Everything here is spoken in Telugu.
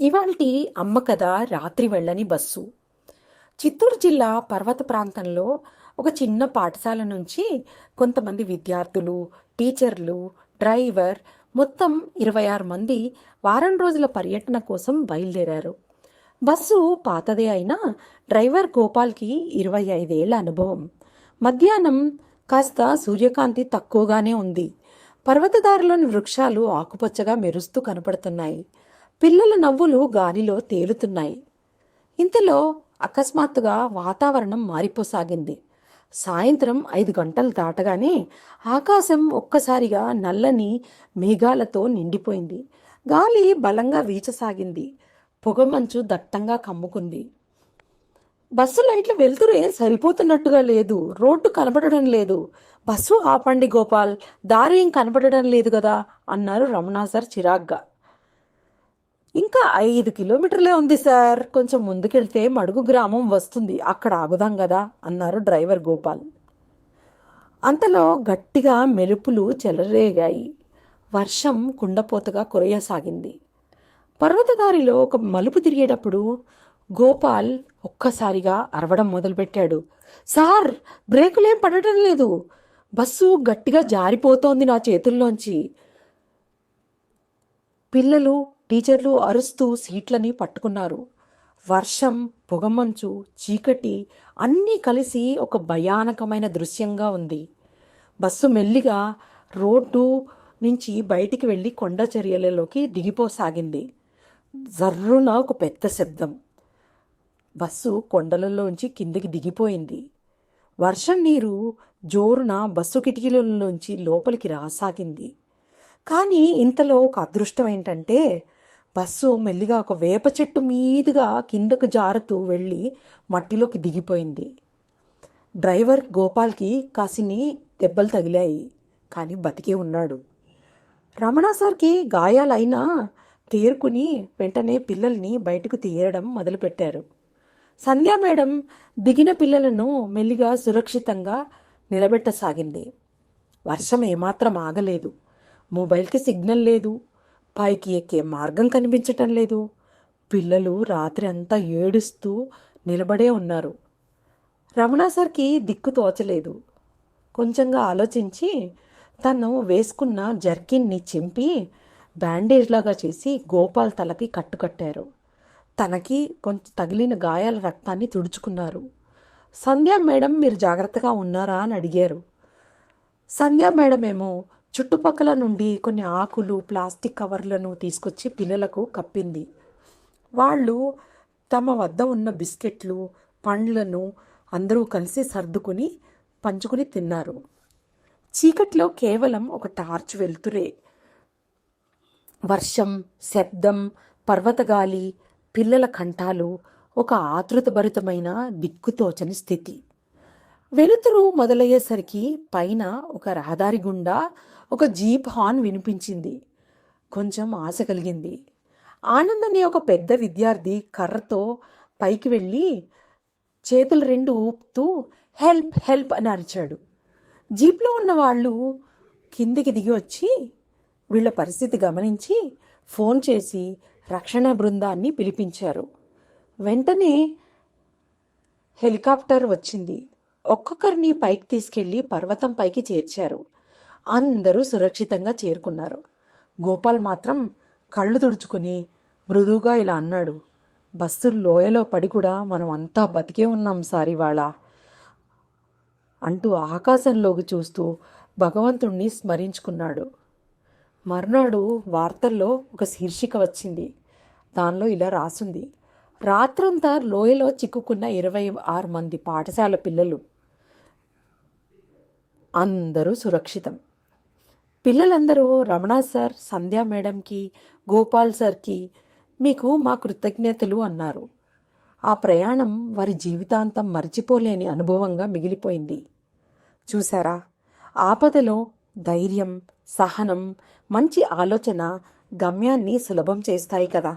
ఇవాల్టి అమ్మ కథ రాత్రి వెళ్ళని బస్సు. చిత్తూరు జిల్లా పర్వత ప్రాంతంలో ఒక చిన్న పాఠశాల నుంచి కొంతమంది విద్యార్థులు టీచర్లు డ్రైవర్ మొత్తం ఇరవై ఆరు మంది వారం రోజుల పర్యటన కోసం బయలుదేరారు. బస్సు పాతదే అయినా డ్రైవర్ గోపాల్కి ఇరవై ఐదేళ్ళ అనుభవం. మధ్యాహ్నం కాస్త సూర్యకాంతి తక్కువగానే ఉంది. పర్వతదారిలోని వృక్షాలు ఆకుపచ్చగా మెరుస్తూ కనపడుతున్నాయి. పిల్లల నవ్వులు గాలిలో తేలుతున్నాయి. ఇంతలో అకస్మాత్తుగా వాతావరణం మారిపోసాగింది. సాయంత్రం ఐదు గంటలు దాటగానే ఆకాశం ఒక్కసారిగా నల్లని మేఘాలతో నిండిపోయింది. గాలి బలంగా వీచసాగింది. పొగమంచు దట్టంగా కమ్ముకుంది. బస్సు లైట్లు వెళ్తురు ఏం సరిపోతున్నట్టుగా లేదు. రోడ్డు కనపడడం లేదు. బస్సు ఆపండి గోపాల్ దారి ఏం కనపడడం లేదు కదా అన్నారు రమణా సార్ చిరాగ్గా. ఇంకా ఐదు కిలోమీటర్లే ఉంది సార్. కొంచెం ముందుకెళ్తే మడుగు గ్రామం వస్తుంది. అక్కడ ఆగుదాం కదా అన్నారు డ్రైవర్ గోపాల్. అంతలో గట్టిగా మెరుపులు చెలరేగాయి. వర్షం కుండపోతగా కురయసాగింది. పర్వతదారిలో ఒక మలుపు తిరిగేటప్పుడు గోపాల్ ఒక్కసారిగా అరవడం మొదలుపెట్టాడు. సార్ బ్రేకులేం పడటం లేదు. బస్సు గట్టిగా జారిపోతోంది నా చేతుల్లోంచి. పిల్లలు టీచర్లు అరుస్తూ సీట్లని పట్టుకున్నారు. వర్షం పొగమంచు చీకటి అన్నీ కలిసి ఒక భయానకమైన దృశ్యంగా ఉంది. బస్సు మెల్లిగా రోడ్డు నుంచి బయటికి వెళ్ళి కొండ చర్యలలోకి దిగిపోసాగింది. జర్రున ఒక పెద్ద శబ్దం. బస్సు కొండలలోంచి కిందికి దిగిపోయింది. వర్షం నీరు జోరున బస్సు కిటికీలలోంచి లోపలికి రాసాగింది. కానీ ఇంతలో ఒక అదృష్టం ఏంటంటే బస్సు మెల్లిగా ఒక వేప చెట్టు మీదుగా కిందకు జారుతూ వెళ్ళి మట్టిలోకి దిగిపోయింది. డ్రైవర్ గోపాల్కి కాసిని దెబ్బలు తగిలాయి కానీ బతికే ఉన్నాడు. రమణ సార్కి గాయాలైనా తేరుకుని వెంటనే పిల్లల్ని బయటకు తీయడం మొదలుపెట్టారు. సంధ్యా మేడం దిగిన పిల్లలను మెల్లిగా సురక్షితంగా నిలబెట్టసాగింది. వర్షం ఏమాత్రం ఆగలేదు. మొబైల్కి సిగ్నల్ లేదు. పైకి ఎక్కే మార్గం కనిపించటం లేదు. పిల్లలు రాత్రి అంతా ఏడుస్తూ నిలబడే ఉన్నారు. రమణ సార్కి దిక్కు తోచలేదు. కొంచెంగా ఆలోచించి తను వేసుకున్న జర్కిన్ని చింపి బ్యాండేజ్ లాగా చేసి గోపాల్ తలకి కట్టుకట్టారు. తనకి కొంచెం తగిలిన గాయాల రక్తాన్ని తుడుచుకున్నారు. సంధ్యా మేడం మీరు జాగ్రత్తగా ఉన్నారా అని అడిగారు. సంధ్యా మేడం ఏమో చుట్టుపక్కల నుండి కొన్ని ఆకులు ప్లాస్టిక్ కవర్లను తీసుకొచ్చి పిల్లలకు కప్పింది. వాళ్ళు తమ వద్ద ఉన్న బిస్కెట్లు పండ్లను అందరూ కలిసి సర్దుకుని పంచుకుని తిన్నారు. చీకట్లో కేవలం ఒక టార్చ్ వెలుతురే. వర్షం శబ్దం పర్వతగాలి పిల్లల కంఠాలు ఒక ఆతృతభరితమైన దిక్కుతోచని స్థితి. వెలుతురు మొదలయ్యేసరికి పైన ఒక రహదారి గుండా ఒక జీప్ హార్న్ వినిపించింది. కొంచెం ఆశ కలిగింది. ఆనంద్ అనే ఒక పెద్ద విద్యార్థి కర్రతో పైకి వెళ్ళి చేతులు రెండు ఊపుతూ హెల్ప్ హెల్ప్ అని అరిచాడు. జీప్లో ఉన్న వాళ్ళు కిందికి దిగి వచ్చి వీళ్ళ పరిస్థితి గమనించి ఫోన్ చేసి రక్షణ బృందాన్ని పిలిపించారు. వెంటనే హెలికాప్టర్ వచ్చింది. ఒక్కొక్కరిని పైకి తీసుకెళ్ళి పర్వతం పైకి చేర్చారు. అందరూ సురక్షితంగా చేరుకున్నారు. గోపాల్ మాత్రం కళ్ళు తుడుచుకుని మృదువుగా ఇలా అన్నాడు బస్సు లోయలో పడి కూడా మనం అంతా బతికే ఉన్నాం సార్ ఇవాళ అంటూ ఆకాశంలోకి చూస్తూ భగవంతుణ్ణి స్మరించుకున్నాడు. మర్నాడు వార్తల్లో ఒక శీర్షిక వచ్చింది. దానిలో ఇలా రాసుంది. రాత్రంతా లోయలో చిక్కుకున్న ఇరవై ఆరు మంది పాఠశాల పిల్లలు అందరూ సురక్షితం. పిల్లలందరూ రమణ సార్ సంధ్యా మేడంకి గోపాల్ సార్కి మీకు మా కృతజ్ఞతలు అన్నారు. ఆ ప్రయాణం వారి జీవితాంతం మర్చిపోలేని అనుభవంగా మిగిలిపోయింది. చూసారా ఆపదలో ధైర్యం సహనం మంచి ఆలోచన గమ్యాన్ని సులభం చేస్తాయి కదా.